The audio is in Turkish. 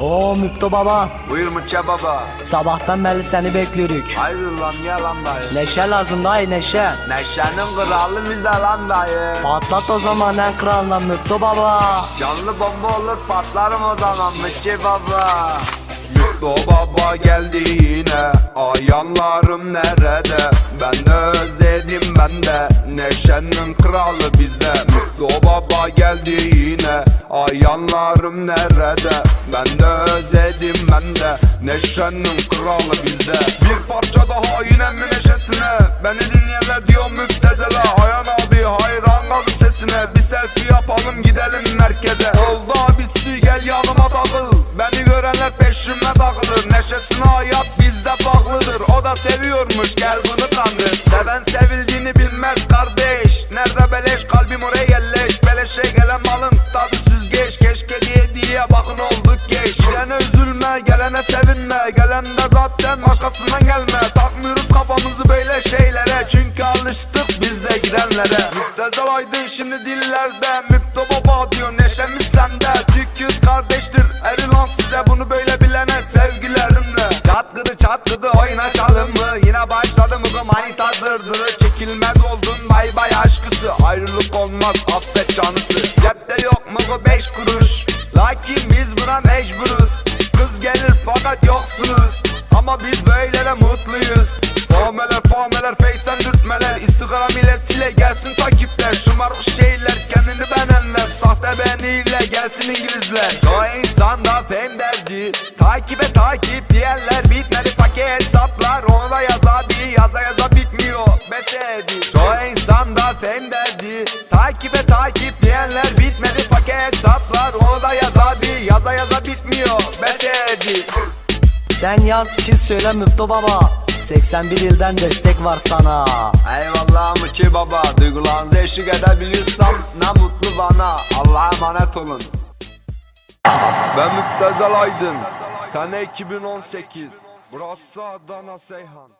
Oo Müpto baba. Buyur Mıçça baba. Sabahtan beri seni bekliyoruz. Hayırdır lan niye lan dayı? Neşe lazım dayı neşe. Neşenin kralı bizde lan dayı. Patlat o zaman en kralına Müpto baba. Canlı bomba olur patlarım o zaman Mıçça baba. Mutlu baba geldi yine Ayanlarım nerede Ben de özledim ben de Neşenin kralı bizde Mutlu baba geldi yine Ayanlarım nerede? Ben de özledim ben de. Neşenin kralı bizde. Bir parça daha yine mi neşesine. Beni dinleyenler diyor müptezele. Ayan abi hayran kaldım sesine. Bir selfie yapalım gidelim merkeze. Oldu abisi gel yanıma takıl. Beni görenler peşime takılır. Neşesine hayat bizde farklıdır. O da seviyormuş gel bunu kandır Seven sevildiğini bilmez kardeş. Nerede beleş? Kalbim oraya yerleş. Beleşe gelen malın Gidene üzülme gelene sevinme. Gelen de zaten başkasından gelme. Takmıyoruz kafamızı böyle şeylere. Çünkü alıştık biz de gidenlere. Müptezel aydın şimdi dillerde. Müpto baba diyor neşemiz sende. Tükür kardeştir erilan size Bunu böyle bilene sevgilerimle. Çatkıdı çatkıdı oynaşalım mı? Yine başladı mı? Bu manitadırdı Çekilmez oldun. Bay bay aşkısı. Ayrılık olmaz affet canısı. Cepte yok mu bu beş kuruş? Lakin biz buna mecburuz fakat yoksunuz. Ama biz böyle de mutluyuz. Fameler fameler face'ten dürtmeler. İstigara milletiyle gelsin takipler. Şımarık şeyler kendini beğenenler. Sahte beğeniyle gelsin İngilizler. Çoğu insanda fame derdi. Takibe takip diyenler bitmedi. Fakir hesaplar Onu da yaz abi yaza yaza bitmiyor. Besedi Çoğu insanda fame derdi. Takibe takip diyenler bitmedi. Fakir hesaplar Onu da yaz abi yaza yaza bitmiyor Besedi Sen yaz çiz söyle Müpto baba. 81 ilden destek var sana. Eyvallah Mıçı baba. Duygularınızı eşlik edebiliyorsam ne mutlu bana. Allah'a emanet olun. Ben Müptezel Aydın. Sene 2018 Burası Adana Seyhan